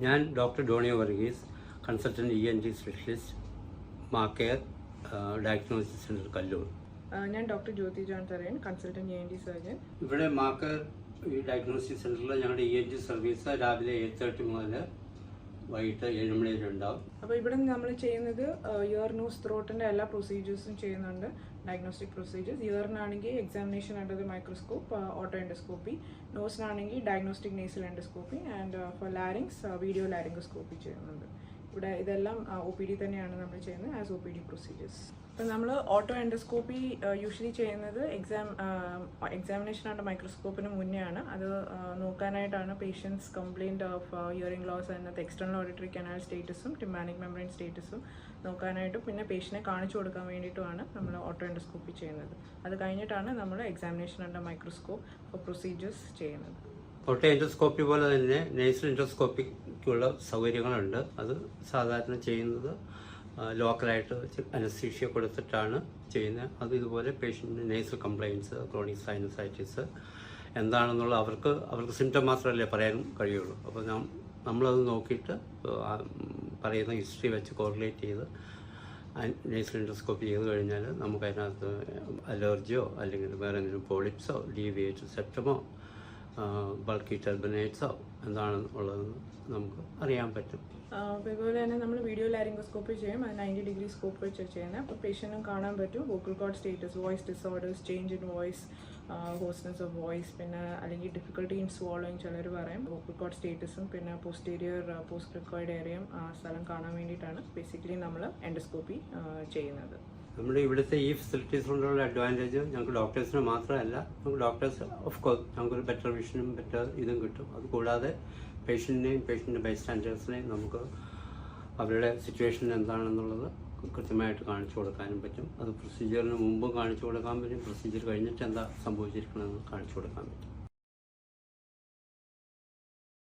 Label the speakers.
Speaker 1: ഞാൻ doctor Doniyo Varghese consultant E N T specialist Macare diagnosis centre Kallur.
Speaker 2: ഞാൻ doctor Jyothi John Tharayan consultant E N T surgeon
Speaker 1: ഇവിടെ Macare ഈ diagnosis സെന്ററിൽ ഞങ്ങളുടെ E N T service രാവിലെ eight thirty മുതൽ വൈകിട്ട് ഏഴ് മണി വരെ ഉണ്ടാവും.
Speaker 2: അപ്പോൾ ഇവിടെ നമ്മൾ ചെയ്യുന്നത് ഇയർ നോസ് ത്രോട്ടിന്റെ എല്ലാ പ്രൊസീജിയേഴ്സും ചെയ്യുന്നുണ്ട്. Diagnostic procedures ഇയറിനാണെങ്കിൽ examination under the microscope oto endoscopy നോസിനാണെങ്കിൽ diagnostic nasal endoscopy and for larynx video laryngoscopy ചെയ്യുന്നുണ്ട്. ഇവിടെ ഇതെല്ലാം ഒ പി ഡി തന്നെയാണ് നമ്മൾ ചെയ്യുന്നത് as O P D procedures ഇപ്പം നമ്മൾ ഓട്ടോ എൻഡോസ്കോപ്പി യൂഷ്വലി ചെയ്യുന്നത് എക്സാം എക്സാമിനേഷൻ ആൻഡ് മൈക്രോസ്കോപ്പിന് മുന്നേ ആണ് അത് നോക്കാനായിട്ടാണ് patients complaint of hearing loss അതിനകത്ത് എക്സ്റ്റേണൽ ഓഡിറ്ററി കനാൽ സ്റ്റേറ്റസും ടിമാനിക് മെമ്പറൈൻ സ്റ്റേറ്റസും നോക്കാനായിട്ടും പിന്നെ പേഷ്യനെ കാണിച്ചു കൊടുക്കാൻ വേണ്ടിയിട്ടുമാണ് നമ്മൾ ഓട്ടോ എൻഡോസ്കോപ്പി ചെയ്യുന്നത്. അത് കഴിഞ്ഞിട്ടാണ് നമ്മൾ എക്സാമിനേഷൻ ആൻഡ് മൈക്രോസ്കോപ്പ് പ്രൊസീജിയേഴ്സ് ചെയ്യുന്നത്.
Speaker 1: ഒട്ട എൻഡോസ്കോപ്പി പോലെ തന്നെ നേസൽ എൻഡോസ്കോപ്പിക്കുള്ള സൗകര്യങ്ങളുണ്ട്. അത് സാധാരണ ചെയ്യുന്നത് ലോക്കലായിട്ട് അനസ്തീഷ്യ കൊടുത്തിട്ടാണ് ചെയ്യുന്നത്. അത് ഇതുപോലെ പേഷ്യന്റിന് നേസൽ കംപ്ലയിൻസ് ക്രോണിക് സൈനസൈറ്റിസ് എന്താണെന്നുള്ള അവർക്ക് അവർക്ക് സിംറ്റം മാത്രമല്ലേ പറയാനും കഴിയുള്ളൂ. അപ്പോൾ നാം നമ്മളത് നോക്കിയിട്ട് പറയുന്ന ഹിസ്റ്ററി വെച്ച് കോറിലേറ്റ് ചെയ്ത് നേസൽ എൻഡോസ്കോപ്പി ചെയ്ത് കഴിഞ്ഞാൽ നമുക്ക് അതിനകത്ത് അലർജിയോ അല്ലെങ്കിൽ വേറെ എന്തെങ്കിലും പോളിപ്സോ ഡീവിയേറ്റ് സെപ്റ്റമോ ബൾക്കി ടെർബിനേറ്റ്സോ എന്താണ് ഉള്ളതെന്ന് നമുക്ക് അറിയാൻ പറ്റും.
Speaker 2: അപ്പോൾ ഇതുപോലെ തന്നെ നമ്മൾ വീഡിയോ ലാരിംഗോസ്കോപ്പ് ചെയ്യും. അത് നയന്റി ഡിഗ്രി സ്കോപ്പ് വെച്ച് ചെയ്യുന്നത് അപ്പോൾ പേഷ്യന്റും കാണാൻ പറ്റും. Vocal cord status voice disorders change in voice hoarseness of voice പിന്നെ അല്ലെങ്കിൽ ഡിഫിക്കൽട്ടി ഇൻ സ്വോളോയിങ് ചിലർ പറയും. വോക്കൽ കോഡ് സ്റ്റേറ്റസും പിന്നെ പോസ്റ്റീരിയർ പോസ്റ്റ് റിക്കോയിഡ് ഏരിയയും ആ സ്ഥലം കാണാൻ വേണ്ടിയിട്ടാണ് ബേസിക്കലി നമ്മൾ എൻഡോസ്കോപ്പി ചെയ്യുന്നത്.
Speaker 1: നമ്മുടെ ഇവിടുത്തെ ഈ ഫെസിലിറ്റീസ് കൊണ്ടുള്ള അഡ്വാന്റേജ് ഞങ്ങൾക്ക് ഡോക്ടേഴ്സിന് മാത്രമല്ല നമുക്ക് ഡോക്ടേഴ്സ് ഓഫ് കോഴ്സ് ഞങ്ങൾക്കൊരു ബെറ്റർ വിഷനും ബെറ്റർ ഇതും കിട്ടും. അത് കൂടാതെ പേഷ്യന്റിനെയും ബൈ ബൈസ്റ്റാൻഡേഴ്സിനെയും നമുക്ക് അവരുടെ സിറ്റുവേഷൻ എന്താണെന്നുള്ളത് കൃത്യമായിട്ട് കാണിച്ചു കൊടുക്കാനും പറ്റും. അത് പ്രൊസീജിയറിന് മുമ്പും കാണിച്ചു കൊടുക്കാൻ പറ്റും. പ്രൊസീജിയർ കഴിഞ്ഞിട്ട് എന്താ സംഭവിച്ചിരിക്കണമെന്ന് കാണിച്ചു കൊടുക്കാൻ പറ്റും.